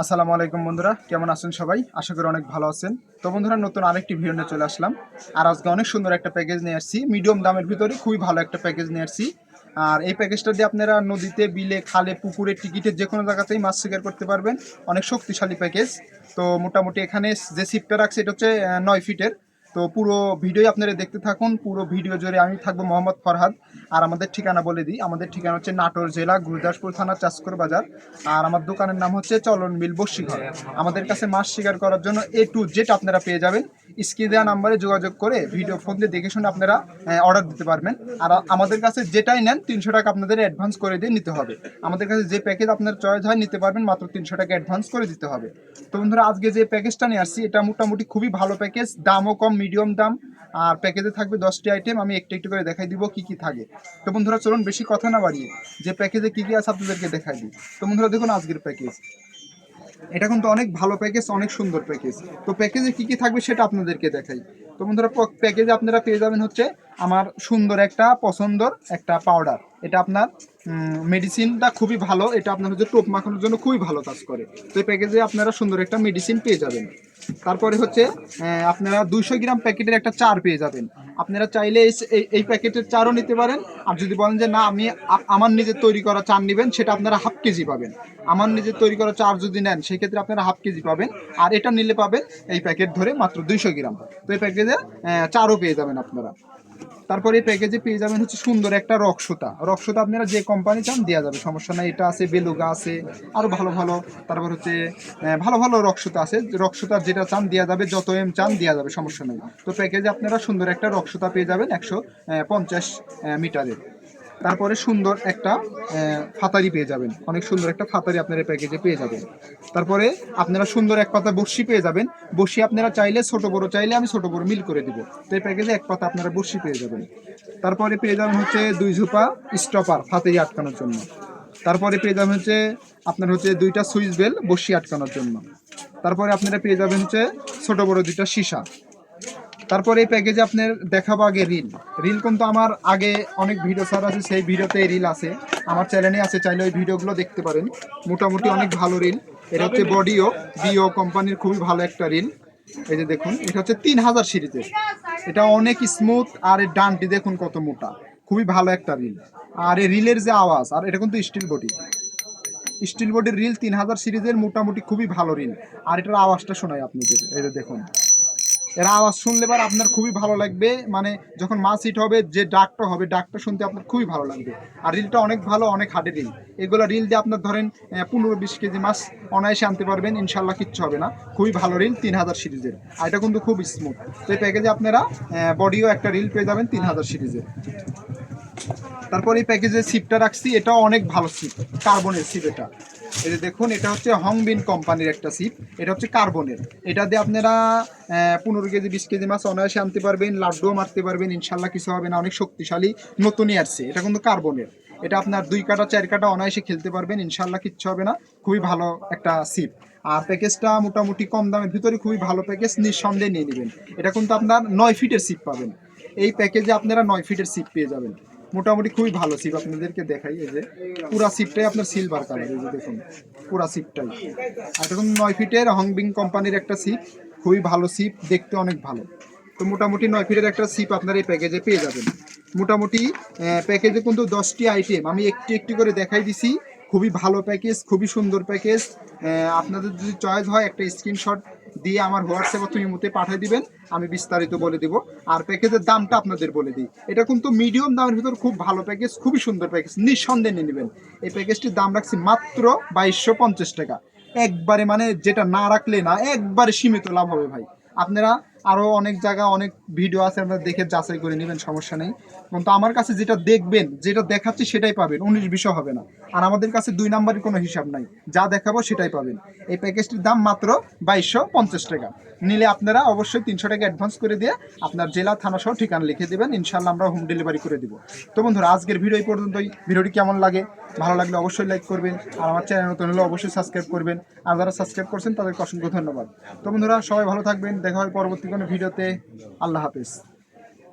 আসসালামু আলাইকুম বন্ধুরা, কেমন আছেন সবাই? আশা করি অনেক ভালো আছেন। তো বন্ধুরা, নতুন আরেকটি ভিডিও নিয়ে চলে আসলাম। আর আজকে অনেক সুন্দর একটা প্যাকেজ নিয়ে আসছি। মিডিয়াম দামের ভিতরে খুবই ভালো একটা প্যাকেজ নিয়ে আসছি। আর এই প্যাকেজটা দিয়ে আপনারা নদীতে, বিলে, খালে, পুকুরে, টিকিটে যে কোনো জায়গাতেই মাছ শিকার করতে পারবেন। অনেক শক্তিশালী প্যাকেজ তো মোটামুটি এখানে যে সিপটা রাখছে, এটা হচ্ছে নয় ফিটের তো পুরো ভিডিও আপনারা দেখতে থাকুন, পুরো ভিডিও জুড়ে আমি থাকব মোহাম্মদ ফরহাদ। আর আমাদের ঠিকানা বলে দিই, আমাদের ঠিকানা হচ্ছে নাটোর জেলা, গুরুদাসপুর থানা চাষকর বাজার। আর আমার দোকানের নাম হচ্ছে চলন মিল বসিঘর। আমাদের কাছে মাছ শিকার করার জন্য এ টু জেড আপনারা পেয়ে যাবেন। স্ক্রিনে দেওয়া নাম্বারে যোগাযোগ করে ভিডিও ফোন দিয়ে দেখে শুনে আপনারা অর্ডার দিতে পারবেন। আর আমাদের কাছে যেটাই নেন, তিনশো টাকা আপনাদের অ্যাডভান্স করে দিয়ে নিতে হবে। আমাদের কাছে যে প্যাকেজ আপনার চয়েস হয়, নিতে পারবেন, মাত্র তিনশো টাকা অ্যাডভান্স করে দিতে হবে। তো বন্ধুরা, আজকে যে প্যাকেজটা নিয়ে আসছি, এটা মোটামুটি খুবই ভালো প্যাকেজ দামও কম মিডিয়াম দাম, আর প্যাকেজে থাকবে দশটি আইটেম আমি একটু একটু করে দেখাই দিব কি কি থাকে। তো বন্ধুরা, চলুন বেশি কথা না বাড়িয়ে, যে প্যাকেজে কি কি আছে আপনাদেরকে দেখাই দিই। তো বন্ধুরা, দেখুন আজকের প্যাকেজ। এটা কিন্তু অনেক ভালো প্যাকেজ, অনেক সুন্দর প্যাকেজ। তো প্যাকেজে কি কি থাকবে সেটা আপনাদেরকে দেখাই। তো বন্ধুরা প্যাকেজে আপনারা পেয়ে যাবেন হচ্ছে আমার সুন্দর একটা, পছন্দর একটা পাউডার এটা আপনার মেডিসিনটা খুবই ভালো। এটা আপনার হচ্ছে টোপ মাখানোর জন্য খুবই ভালো কাজ করে। তো এই প্যাকেজে আপনারা সুন্দর একটা মেডিসিন পেয়ে যাবেন। তারপরে হচ্ছে আপনারা দুইশো গ্রাম প্যাকেটের একটা চার পেয়ে যাবেন। আপনারা চাইলে এই- প্যাকেটের চারও নিতে পারেন। আর যদি বলেন যে, না, আমি আমার নিজের তৈরি করা চার নেবেন, সেটা আপনারা হাফ কেজি পাবেন। আমার নিজের তৈরি করা চার যদি নেন, সেক্ষেত্রে আপনারা হাফ কেজি পাবেন। আর এটা নিলে পাবেন এই প্যাকেট ধরে মাত্র দুইশো গ্রাম। তো এই প্যাকেজে চারও পেয়ে যাবেন আপনারা। তারপরে এই প্যাকেজে পেয়ে যাবেন হচ্ছে সুন্দর একটা রক্সুতা। রক্সুতা আপনারা যে কোম্পানি চান দেওয়া যাবে, সমস্যা নাই। এটা আছে, বেলুগা আছে আরও ভালো ভালো। তারপর হচ্ছে ভালো ভালো রক্সুতা আছে। রক্সুতার যেটা চান দেওয়া যাবে, যত এম চান দেওয়া যাবে, সমস্যা নেই। তো প্যাকেজে আপনারা সুন্দর একটা রক্সুতা পেয়ে যাবেন একশো পঞ্চাশ মিটারের তারপরে সুন্দর একটা ফাতারি পেয়ে যাবেন। অনেক সুন্দর একটা ফাতারি আপনারা প্যাকেজে পেয়ে যাবেন। তারপরে আপনারা সুন্দর এক পাতা বর্ষি পেয়ে যাবেন। বর্ষি আপনারা চাইলে, ছোট বড় চাইলে আমি ছোট বড় মিল করে দিব। তো এই প্যাকেজে এক পাতা আপনারা বর্ষি পেয়ে যাবেন। তারপরে পেয়ে যাবেন হচ্ছে দুই ঝোপা স্টপার ফাতারি আটকানোর জন্য। তারপরে পেয়ে যাবেন হচ্ছে আপনার হচ্ছে দুইটা সুইচ বেল বর্ষি আটকানোর জন্য। তারপরে আপনারা পেয়ে যাবেন হচ্ছে ছোট বড় দুইটা সীসা। তারপরে এই প্যাকেজে আপনার দেখাবো আগে রিল রিল কিন্তু আমার আগে অনেক ভিডিও সার আছে, সেই ভিডিওতে রিল আছে। আমার চ্যানেলে আছে, চাইলে ওই ভিডিওগুলো দেখতে পারেন। মোটামুটি অনেক ভালো রিল এটা হচ্ছে বডিও বিও কোম্পানির খুবই ভালো একটা রিল এই যে দেখুন, এটা হচ্ছে তিন হাজার সিরিজের। এটা অনেক স্মুথ আর এর ডানটি দেখুন কত মোটা। খুবই ভালো একটা রিল আর এই রিলের যে আওয়াজ, আর এটা কিন্তু স্টিল বডি স্টিল বডির রিল তিন হাজার সিরিজের মোটামুটি খুবই ভালো রিল আর এটার আওয়াজটা শোনায় আপনাদের। এই যে দেখুন। এর আওয়াজ শুনলে পর আপনার খুবই ভালো লাগবে। মানে যখন মাছ হিট হবে, যে ডাকটা হবে, ডাকটা শুনতে আপনার খুবই ভালো লাগবে। আর রিলটা অনেক ভালো, অনেক হাটে রিল এগুলো রিল দিয়ে আপনার ধরেন পনেরো বিশ কেজি মাছ অনায়াসে আনতে পারবেন ইনশাল্লাহ কিচ্ছু হবে না। খুবই ভালো রিল তিন হাজার সিরিজের আর এটা কিন্তু খুব স্মুথ তো এই প্যাকেজে আপনারা বডিও একটা রিল পেয়ে যাবেন তিন হাজার সিরিজের তারপর এই প্যাকেজে সিপটা রাখছি, এটা অনেক ভালো সিপ কার্বনের সিপ এটা। যে দেখুন, এটা হচ্ছে হংবিন কোম্পানির একটা সিপ এটা হচ্ছে কার্বনের এটা দিয়ে আপনারা পনেরো কেজি, বিশ কেজি মাছ অনায়াসে আনতে পারবেন, লাড্ডুও মারতে পারবেন, ইনশাল্লাহ কিছু হবে না, অনেক শক্তিশালী, নতুনই আসছে। এটা কিন্তু কার্বনের এটা আপনার দুই কাটা, চার কাটা অনায়াসে খেলতে পারবেন, ইনশাল্লাহ কিচ্ছু হবে না, খুবই ভালো একটা সিপ আর প্যাকেজটা মোটামুটি কম দামের ভিতরে খুবই ভালো প্যাকেজ নিঃসন্দেহে নিয়ে নেবেন। এটা কিন্তু আপনার নয় ফিটের সিপ পাবেন। এই প্যাকেজে আপনারা নয় ফিটের সিপ পেয়ে যাবেন। মোটামুটি খুবই ভালো সিপ আপনাদেরকে দেখাই, এই যে পুরা সিপটাই আপনার সিলভার কালার এই যে দেখুন, পুরা সিপটাই আর দেখুন নয় ফিটের হংবিং কোম্পানির একটা সিপ খুবই ভালো সিপ দেখতে অনেক ভালো। তো মোটামুটি নয় ফিটের একটা সিপ আপনার এই প্যাকেজে পেয়ে যাবেন। মোটামুটি প্যাকেজে কিন্তু দশটি আইটেম আমি একটি একটি করে দেখাই দিছি। খুবই ভালো প্যাকেজ খুবই সুন্দর প্যাকেজ আপনাদের যদি চয়েস হয়, একটা স্ক্রিনশট দিয়ে আমার হোয়াটসঅ্যাপ তুমি মতে পাঠিয়ে দিবেন, আমি বিস্তারিত বলে দিব। আর প্যাকেজের দামটা আপনাদের বলে দিই। এটা কিন্তু মিডিয়াম দামের ভিতর খুব ভালো প্যাকেজ খুবই সুন্দর প্যাকেজ নিঃসন্দেহে নিয়ে নেবেন। এই প্যাকেজটির দাম রাখছি মাত্র বাইশশো পঞ্চাশ টাকা। একবারে মানে যেটা না রাখলে না, একবারে সীমিত লাভ হবে ভাই। আপনারা আরও অনেক জায়গা অনেক ভিডিও আছে, আপনারা দেখে যাচাই করে নেবেন, সমস্যা নেই। কিন্তু আমার কাছে যেটা দেখবেন, যেটা দেখাচ্ছি সেটাই পাবেন, উনিশ বিষয় হবে না। আর আমাদের কাছে দুই নাম্বারের কোনো হিসাব নাই। যা দেখাবো সেটাই পাবেন। এই প্যাকেজটির দাম মাত্র বাইশশো পঞ্চাশ টাকা। নিলে আপনারা অবশ্যই তিনশো টাকা অ্যাডভান্স করে দিয়ে আপনার জেলা, থানা সহ ঠিকানা লিখে দেবেন। ইনশাল্লাহ আমরা হোম ডেলিভারি করে দিব। তো বন্ধুরা, আজকের ভিডিও এই পর্যন্তই। ভিডিওটি কেমন লাগে? ভালো লাগলে অবশ্যই লাইক করবেন। আর আমার চ্যানেল নতুন হলে অবশ্যই সাবস্ক্রাইব করবেন। আর যারা সাবস্ক্রাইব করছেন, তাদেরকে অসংখ্য ধন্যবাদ। তো বন্ধুরা, সবাই ভালো থাকবেন। দেখা হয় পরবর্তী কোনো ভিডিওতে আল্লাহ হাফেজ।